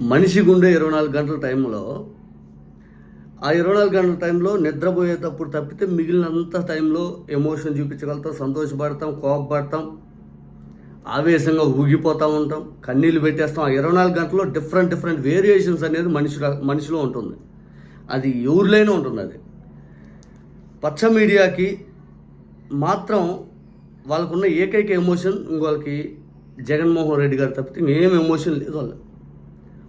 మనిషికి ఉండే ఇరవై నాలుగు గంటల టైంలో ఆ ఇరవై నాలుగు గంటల టైంలో నిద్రపోయేటప్పుడు తప్పితే మిగిలినంత టైంలో ఎమోషన్ చూపించగలుగుతాం సంతోషపడతాం కోపపడతాం ఆవేశంగా ఊగిపోతూ ఉంటాం కన్నీళ్ళు పెట్టేస్తాం. ఆ ఇరవై నాలుగు గంటల్లో డిఫరెంట్ డిఫరెంట్ వేరియేషన్స్ అనేది మనిషి మనిషిలో ఉంటుంది. అది ఎవరిలోనే ఉంటుంది అది. పచ్చ మీడియాకి మాత్రం వాళ్ళకున్న ఏకైక ఎమోషన్ వాళ్ళకి జగన్మోహన్ రెడ్డి గారు తప్పితే ఏం ఎమోషన్ లేదు వాళ్ళు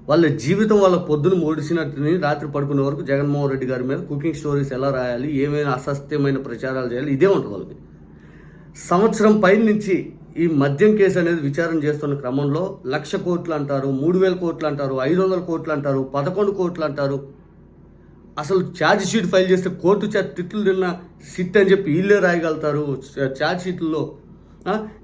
వాళ్ళ జీవితం వాళ్ళ పొద్దున మూడిసినట్టుని రాత్రి పడుకునే వరకు జగన్మోహన్ రెడ్డి గారి మీద కుకింగ్ స్టోరీస్ ఎలా రాయాలి ఏమైనా అసత్యమైన ప్రచారాలు చేయాలి ఇదే ఉంటుంది వాళ్ళకి. సంవత్సరం పైన నుంచి ఈ మద్యం కేసు అనేది విచారణ చేస్తున్న క్రమంలో లక్ష కోట్లు అంటారు మూడు వేల కోట్లు అంటారు ఐదు వందల కోట్లు అంటారు పదకొండు కోట్లు అంటారు. అసలు ఛార్జ్ షీట్ ఫైల్ చేస్తే కోర్టు చ తిట్లు తిన్న సిట్ అని చెప్పి వీళ్ళే రాయగలుగుతారు. ఛార్జ్ షీట్లో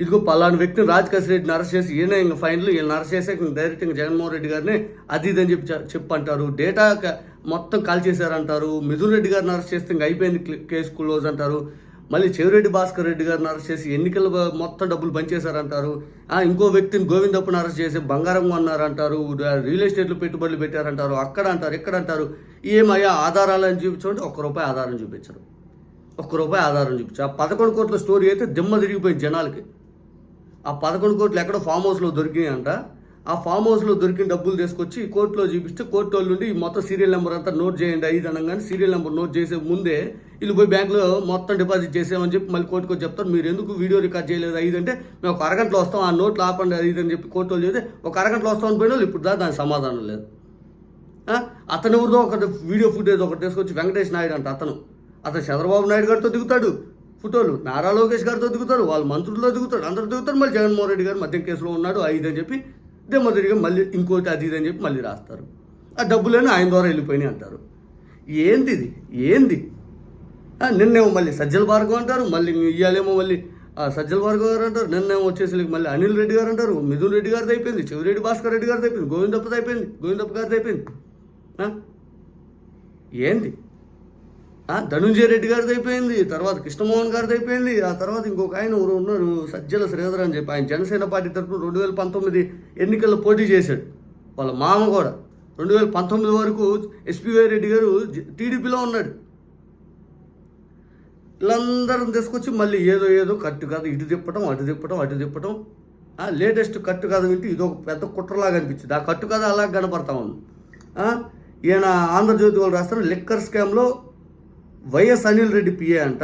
ఇదిగో పలానా వ్యక్తిని రాజ్ రెడ్డిని అరెస్ట్ చేసి ఈయన ఇంకా ఫైన్లు ఈయన అరెస్ట్ చేసే డైరెక్ట్ ఇంకా జగన్మోహన్ రెడ్డి గారిని అది ఇది అని చెప్పి చెప్పంటారు. డేటా మొత్తం కాల్ చేశారంటారు మిథున్ రెడ్డి గారిని అరెస్ట్ చేస్తే ఇంకా అయిపోయింది క్లి- కేసు క్లోజ్ అంటారు. మళ్ళీ చెవిరెడ్డి భాస్కర్ రెడ్డి గారిని అరెస్ట్ చేసి ఎన్నికల మొత్తం డబ్బులు పంచేశారంటారు ఇంకో వ్యక్తిని గోవిందప్పని అరెస్ట్ చేసి బంగారం అన్నారంటారు రియల్ ఎస్టేట్లో పెట్టుబడులు పెట్టారంటారు. అక్కడ అంటారు ఇక్కడ అంటారు. ఏమయ్యా ఆధారాలు అని చూపించండి ఒక్క రూపాయి ఆధారం చూపించరు. ఒక్క రూపాయి ఆధారం చూపించు. ఆ పదకొండు కోట్ల స్టోరీ అయితే దిమ్మ తిరిగిపోయింది జనాలకి. ఆ పదకొండు కోట్లు ఎక్కడో ఫామ్ హౌస్లో దొరికినాయంట. ఆ ఫామ్ హౌస్లో దొరికిన డబ్బులు తీసుకొచ్చి కోర్టులో చూపిస్తే కోర్టు వాళ్ళు నుండి ఈ మొత్తం సీరియల్ నెంబర్ అంతా నోట్ చేయండి ఐదు అనగానే సీరియల్ నెంబర్ నోట్ చేసే ముందే వీళ్ళు పోయి బ్యాంకులో మొత్తం డిపాజిట్ చేసామని చెప్పి మళ్ళీ కోర్టుకు వచ్చి చెప్తారు. మీరు ఎందుకు వీడియో రికార్డ్ చేయలేదు? ఐదు అంటే మేము ఒక అరగంటలో వస్తాం ఆ నోట్లు ఆపండి ఐదు అని చెప్పి కోర్టు వాళ్ళు చెప్తే ఒక అరగంటలో వస్తామని పోయిన వాళ్ళు ఇప్పుడు దా దానికి సమాధానం లేదు. అతను ఎవరిదో ఒక వీడియో ఫుటేజ్ ఒకటి తీసుకొచ్చి వెంకటేష్ నాయుడు అంట అతను. అతను చంద్రబాబు నాయుడు గారితో దిగుతాడు. ఫోటోలు నారా లోకేష్ గారితో దిగుతారు. వాళ్ళ మంత్రులతో దిగుతాడు అందరు దిగుతారు. మళ్ళీ జగన్మోహన్ రెడ్డి గారు మద్యం కేసులో ఉన్నాడు. ఐదు అని చెప్పి దిమ్మ తిరిగి మళ్ళీ ఇంకోటి అది ఇది అని చెప్పి మళ్ళీ రాస్తారు. ఆ డబ్బులేని ఆయన ద్వారా వెళ్ళిపోయినాయి అంటారు. ఏంది? ఇది ఏంది నిన్నేమో మళ్ళీ సజ్జల భార్గవ్ అంటారు. మళ్ళీ ఇయ్యాలేమో మళ్ళీ ఆ, సజ్జల భార్గవ్ గారు అంటారు. నిన్నేమో వచ్చేసి మళ్ళీ అనిల్ రెడ్డి గారు అంటారు. మిథున్ రెడ్డి గారిది అయిపోయింది. చెవిరెడ్డి భాస్కర్ రెడ్డి గారిది అయిపోయింది. గోవిందప్పది అయిపోయింది. గోవిందప్ప గారిది అయిపోయింది. ఏంది? ధనుంజయ రెడ్డి గారిది అయిపోయింది తర్వాత కృష్ణమోహన్ గారిది అయిపోయింది ఆ తర్వాత ఇంకొక ఆయన ఉన్నారు సజ్జల శ్రీధర్ అని చెప్పి ఆయన జనసేన పార్టీ తరఫున రెండు వేల పంతొమ్మిది ఎన్నికల్లో పోటీ చేశాడు. వాళ్ళ మామ కూడా రెండు వేల పంతొమ్మిది వరకు ఎస్పీవై రెడ్డి గారు టీడీపీలో ఉన్నాడు. వీళ్ళందరం తీసుకొచ్చి మళ్ళీ ఏదో ఏదో కట్టు కథ ఇటు తిప్పటం అటు తిప్పటం అటు తిప్పటం. లేటెస్ట్ కట్టు కథ వింటే ఇది ఒక పెద్ద కుట్రలాగా అనిపించింది. ఆ కట్టు కథ అలా కనపడతా ఉంది. ఈయన ఆంధ్రజ్యోతి వాళ్ళు రాస్తారు లిక్కర్ స్కామ్లో వైఎస్ అనిల్ రెడ్డి పిఏ అంట.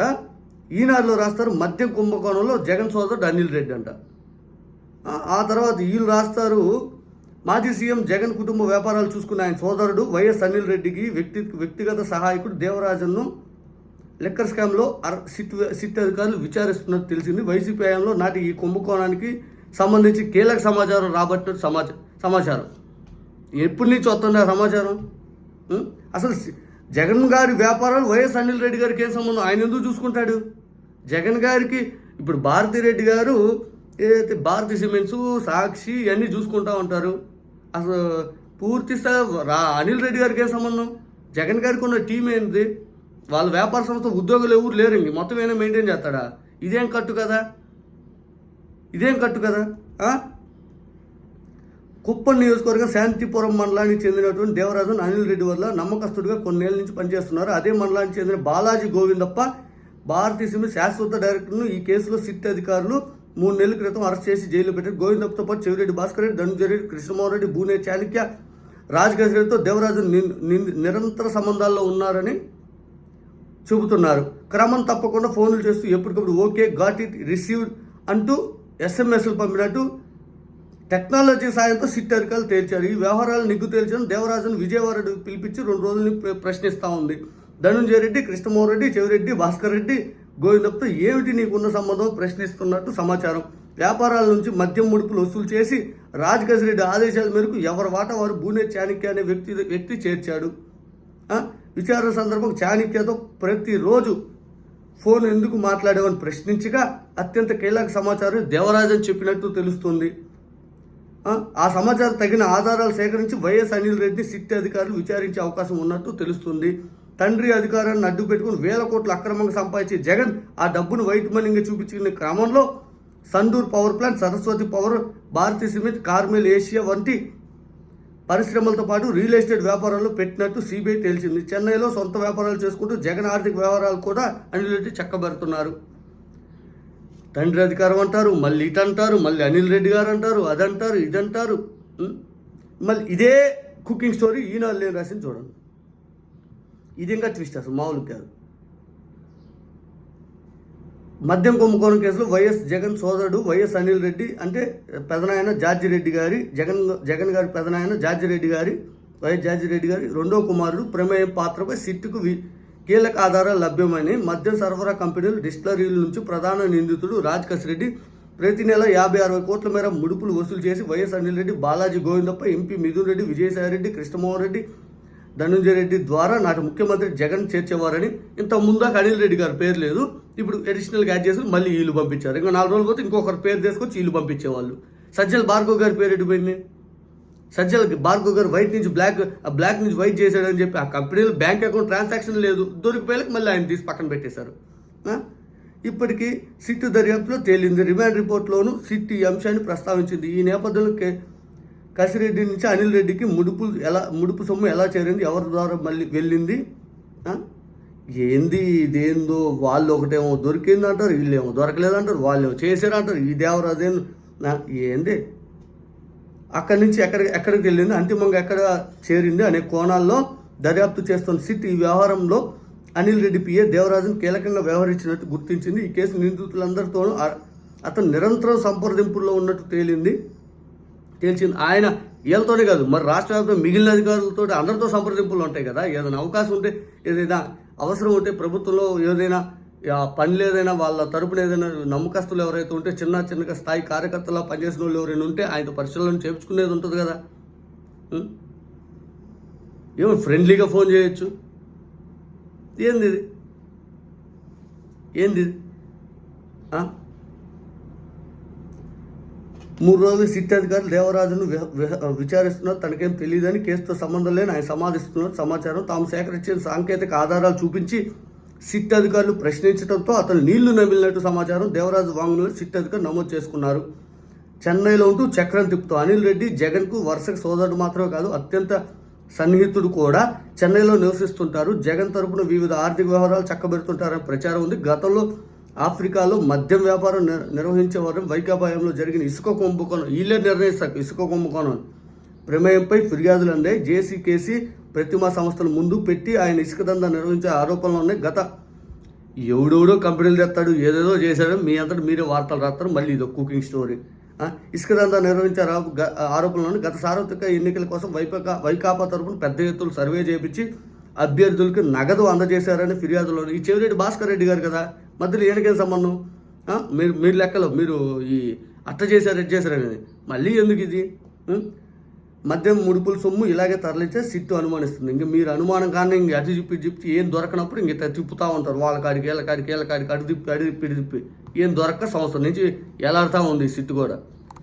ఈనాడులో రాస్తారు మద్యం కుంభకోణంలో జగన్ సోదరుడు అనిల్ రెడ్డి అంట. ఆ, తర్వాత వీళ్ళు రాస్తారు మాజీ సీఎం జగన్ కుటుంబ వ్యాపారాలు చూసుకున్న ఆయన సోదరుడు వైఎస్ అనిల్ రెడ్డికి వ్యక్తి వ్యక్తిగత సహాయకుడు దేవరాజన్ను లిక్కర్ స్కామ్లో అర సిట్ సిట్ అధికారులు విచారిస్తున్నట్టు తెలిసింది. వైసీపీ హయాంలో నాటి ఈ కుంభకోణానికి సంబంధించి కీలక సమాచారం రాబట్టినట్టు సమాచారం సమాచారం. ఎప్పటి నుంచి వస్తుంది ఆ సమాచారం అసలు జగన్ గారి వ్యాపారాలు వైఎస్ అనిల్ రెడ్డి గారికి ఏం సంబంధం ఆయన ఎందుకు చూసుకుంటాడు? జగన్ గారికి ఇప్పుడు భారతి రెడ్డి గారు ఏదైతే భారతి సిమెంట్స్ సాక్షి ఇవన్నీ చూసుకుంటా ఉంటారు. అసలు పూర్తి స్థాయి రా అనిల్ రెడ్డి గారికి ఏం సంబంధం జగన్ గారికి ఉన్న టీం ఏంది? వాళ్ళ వ్యాపార సంస్థ ఉద్యోగులు ఎవరు లేరు ఇంక మొత్తం ఏమైనా మెయింటైన్ చేస్తాడా? ఇదేం కట్టు కదా? ఇదేం కట్టు కదా? కుప్పం నియోజకవర్గం శాంతిపురం మండలానికి చెందినటువంటి దేవరాజన్ అనిల్ రెడ్డి వల్ల నమ్మకస్తుడిగా కొన్నేళ్ళ నుంచి పనిచేస్తున్నారు. అదే మండలానికి చెందిన బాలాజీ గోవిందప్ప భారతీయ సిమెంట్ శాశ్వత డైరెక్టర్ను ఈ కేసులో సిట్ అధికారులు మూడు నెలల క్రితం అరెస్ట్ చేసి జైల్లో పెట్టారు. గోవిందప్పతో పాటు చెవిరెడ్డి భాస్కర్ రెడ్డి ధనుంజయ రెడ్డి కృష్ణమోహన్ రెడ్డి బూనే చాణక్య రాజకేశ్ రెడ్డితో దేవరాజు నిరంతర సంబంధాల్లో ఉన్నారని చెబుతున్నారు. క్రమం తప్పకుండా ఫోన్లు చేస్తూ ఎప్పటికప్పుడు ఓకే గాట్ ఇట్ రిసీవ్డ్ అంటూ ఎస్ఎంఎస్లు పంపినట్టు టెక్నాలజీ సాయంతో సిట్ అధికారులు తేల్చారు. ఈ వ్యవహారాలు నిగ్గు తేల్చిన దేవరాజును విజయవాడ పిలిపించి రెండు రోజులు ప్రశ్నిస్తూ ఉంది. ధనుంజయ రెడ్డి కృష్ణమోహన్ రెడ్డి చెవిరెడ్డి భాస్కర్ రెడ్డి గోవిందప్తో ఏమిటి నీకున్న సంబంధం ప్రశ్నిస్తున్నట్టు సమాచారం. వ్యాపారాల నుంచి మద్యం ముడుపులు వసూలు చేసి రాజకేశ్ రెడ్డి ఆదేశాల మేరకు ఎవరి వాటా వారు బూనే చాణక్య అనే వ్యక్తి వ్యక్తి చేర్చాడు. విచారణ సందర్భం చాణక్యతో ప్రతిరోజు ఫోన్ ఎందుకు మాట్లాడేవని ప్రశ్నించగా అత్యంత కీలక సమాచారం దేవరాజన్ చెప్పినట్టు తెలుస్తుంది. ఆ? సమాచారం తగిన ఆధారాలు సేకరించి వైఎస్ అనిల్ రెడ్డి సిట్ అధికారులు విచారించే అవకాశం ఉన్నట్టు తెలుస్తుంది తండ్రి అధికారాన్ని అడ్డు పెట్టుకుని వేల కోట్లు అక్రమంగా సంపాదించే జగన్ ఆ డబ్బును వైట్ చూపించుకునే క్రమంలో Sandur power plant Saraswati power Bharathi cement Carmel Asia వంటి పరిశ్రమలతో పాటు రియల్ ఎస్టేట్ వ్యాపారాల్లో పెట్టినట్టు సిబిఐ తేల్చింది చెన్నైలో సొంత వ్యాపారాలు చేసుకుంటూ జగన్ ఆర్థిక వ్యవహారాలు కూడా అనిల్ రెడ్డి చక్కబెడుతున్నారు తండ్రి అధికారం అంటారు మళ్ళీ ఇటు అంటారు మళ్ళీ అనిల్ రెడ్డి గారు అంటారు అదంటారు ఇదంటారు. మళ్ళీ ఇదే కుకింగ్ స్టోరీ ఈనాడు లేని రాసింది చూడండి. ఇది ఇంకా ట్విస్ట్ అసలు మామూలు కాదు. మద్యం కుంభకోణం కేసులో వైఎస్ జగన్ సోదరుడు వైఎస్ అనిల్ రెడ్డి అంటే పెదనాయన జార్జి రెడ్డి గారి జగన్ జగన్ గారి పెదనాయన జార్జి రెడ్డి గారి వైఎస్ జార్జి రెడ్డి గారి రెండో కుమారుడు ప్రమేయం పాత్రపై సిట్టుకు వి కీలక ఆధారాలు లభ్యమని మద్యం సరఫరా కంపెనీలు డిస్టిలరీల నుంచి ప్రధాన నిందితుడు రాజ్ రెడ్డి ప్రతి నెల యాభై అరవై కోట్ల మేర ముడుపులు వసూలు చేసి Y S Anil Reddy Balaji Govindappa MP Mithun Reddy Vijayasai Reddy Krishnamohan Reddy Dhanunjaya Reddy ద్వారా నాటి ముఖ్యమంత్రి జగన్ చేర్చేవారని ఇంత ముందాక అనిల్ రెడ్డి గారి పేరు లేదు. ఇప్పుడు అడిషనల్గా యాడ్ చేసి మళ్ళీ వీళ్ళు పంపించారు. ఇంకా నాలుగు రోజులు పోతే ఇంకొకరు పేరు తీసుకొచ్చి వీళ్ళు పంపించేవాళ్ళు. సజ్జల్ భార్గవ్ గారి పేరు ఎడిపోయింది సజ్జల భార్గవ్ గారు వైట్ నుంచి బ్లాక్ ఆ బ్లాక్ నుంచి వైట్ చేశాడని చెప్పి ఆ కంపెనీలో బ్యాంక్ అకౌంట్ ట్రాన్సాక్షన్ లేదు. దొరికిపోయాక మళ్ళీ ఆయన తీసి పక్కన పెట్టేశారు. ఇప్పటికీ సిట్ దర్యాప్తులో తేలింది. రిమాండ్ రిపోర్ట్లోనూ సిట్ ఈ అంశాన్ని ప్రస్తావించింది. ఈ నేపథ్యంలో కే కసిరెడ్డి నుంచి అనిల్ రెడ్డికి ముడుపు ఎలా ముడుపు సొమ్ము ఎలా చేరింది? ఎవరి ద్వారా మళ్ళీ వెళ్ళింది? ఏంది ఇదేందో? వాళ్ళు ఒకటేమో దొరికింది అంటారు వీళ్ళేమో దొరకలేదంటారు వాళ్ళేమో చేశారంటారు. ఈ దేవరాజేం ఏంది? అక్కడి నుంచి ఎక్కడ ఎక్కడికి వెళ్ళింది అంతిమంగా ఎక్కడ చేరింది అనే కోణాల్లో దర్యాప్తు చేస్తున్న సిట్ ఈ వ్యవహారంలో అనిల్ రెడ్డి పిఏ దేవరాజన్ కీలకంగా వ్యవహరించినట్టు గుర్తించింది. ఈ కేసు నిందితులందరితోనూ అతను నిరంతరం సంప్రదింపుల్లో ఉన్నట్టు తేలింది. తేల్చింది. ఆయన వీళ్ళతోనే కాదు మరి రాష్ట్ర వ్యాప్తంగా మిగిలిన అధికారులతో అందరితో సంప్రదింపులు ఉంటాయి కదా. ఏదైనా అవకాశం ఉంటే ఏదైనా అవసరం ఉంటే ప్రభుత్వంలో ఏదైనా పనులు ఏదైనా వాళ్ళ తరపున ఏదైనా నమ్మకస్తులు ఎవరైతే ఉంటే చిన్న చిన్న స్థాయి కార్యకర్తలా పనిచేసిన వాళ్ళు ఎవరైనా ఉంటే ఆయనతో పరిశీలన చేయించుకునేది ఉంటుంది కదా. ఏమో ఫ్రెండ్లీగా ఫోన్ చేయొచ్చు. ఏంది ఇది? ఏంది ఇది? మూడు రోజులు సిట్ అధికారులు దేవరాజును విచారిస్తున్నారు. తనకేం తెలియదని కేసుతో సంబంధం లేని ఆయన సమాధిస్తున్నారు. సమాచారం తాము సేకరించిన సాంకేతిక ఆధారాలు చూపించి సిట్ అధికారులు ప్రశ్నించడంతో అతను నీళ్ళు నమిలినట్టు సమాచారం దేవరాజు వాంగ్మూలం సిట్ అధికారులు నమోదు చేసుకున్నారు. చెన్నైలో ఉంటూ చక్రం తిప్పుతూ అనిల్ రెడ్డి జగన్కు వరుసకు సోదరుడు మాత్రమే కాదు అత్యంత సన్నిహితుడు కూడా చెన్నైలో నివసిస్తుంటారు. జగన్ తరపున వివిధ ఆర్థిక వ్యవహారాలు చక్కబెడుతుంటారని ప్రచారం ఉంది. గతంలో ఆఫ్రికాలో మద్యం వ్యాపారం నిర్వహించేవారు వైకాపాయంలో జరిగిన ఇసుక కుంభకోణం వీళ్ళే నిర్ణయిస్తారు. ఇసుక కుంభకోణం ప్రమేయంపై ఫిర్యాదులు అందాయి. జేసీ కేసీ ప్రతిమా సంస్థను ముందు పెట్టి ఆయన ఇసుక దందా నిర్వహించే ఆరోపణలు ఉన్నాయి. గత ఎవడెవడో కంపెనీలు తెస్తాడు ఏదేదో చేశాడు మీ అంతటా మీరే వార్తలు రాస్తారు. మళ్ళీ ఇది కుకింగ్ స్టోరీ. ఇసుక దందా నిర్వహించే గ- ఆరోపణలను గత సార్వత్రిక ఎన్నికల కోసం వైపకా వైకాపా తరపున పెద్ద ఎత్తున సర్వే చేపించి అభ్యర్థులకు నగదు అందజేశారని ఫిర్యాదులో ఈ చెవిరెడ్డి భాస్కర్ రెడ్డి గారు కదా? మధ్యలో ఏనకేం సంబంధం? మీరు మీరు లెక్కలో మీరు ఈ అట్ట చేశారు ఎట్ చేశారనేది మళ్ళీ ఎందుకు ఇది? మద్యం ముడుపుల సొమ్ము ఇలాగే తరలిస్తే సిట్టు అనుమానిస్తుంది. ఇంక మీరు అనుమానం కానీ ఇంక అటు తిప్పి తిప్పి ఏం దొరకనప్పుడు ఇంక తిప్పుతూ ఉంటారు. వాళ్ళ కాడికి వీళ్ళ కాడికి వీళ్ళ కాడికి అటు తిప్పి అటు తిప్పి ఇటు తిప్పి. ఏం దొరక్క సంవత్సరం నుంచి ఎలాడుతూ ఉంది ఈ సిట్టు కూడా.